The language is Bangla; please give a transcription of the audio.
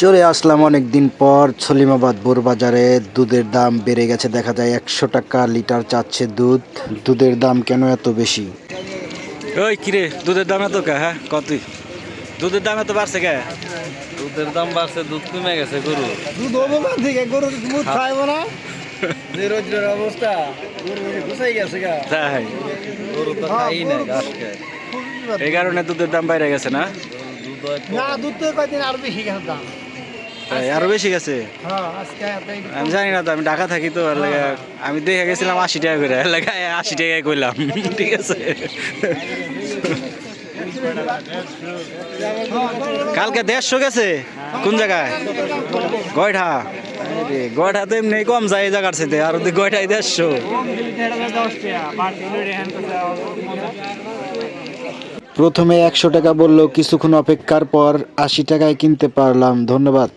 চলে আসলাম অনেক দিন পর ছলিমাবাদ বোরবাজারে। দুধের দাম বেড়ে গেছে দেখা যায় একশো টাকা লিটার চাচ্ছে দুধ। দুধের দাম কেন এত বেশি? ওই কিরে দুধের দাম এত কে? হ্যাঁ কতই দুধের দাম এত বাড়ছে কে? দুধের দাম বাড়ছে দুধ কমে গেছে গরু দুধ অবমান থেকে গরু দুধ খাইব না? যে রোজের অবস্থা গরু গুছাই গেছে গা। তাই? গরু তো খাই না ঘাস খায়। এই কারণে দুধের দাম বাইরে গেছে না? দুধ না দুধ তো কয়দিন আরও বেশি গেছে দাম। তাই আরও বেশি গেছে? হ্যাঁ আমি জানি না তো আমি ঢাকা থাকি তো এর আমি দেখে গেছিলাম আশি টাকা করে আশি টাকায় কইলাম ঠিক আছে। কালকে দেড়শো গেছে? কোন জায়গায়? গয়ঠা। গয়ঠা তো এমনি কম যায় এই জায়গার সাথে আর গয়ঠায় দেড়শো। প্রথমে একশো টাকা বলল কিছুক্ষণ অপেক্ষার পর আশি টাকায় কিনতে পারলাম ধন্যবাদ।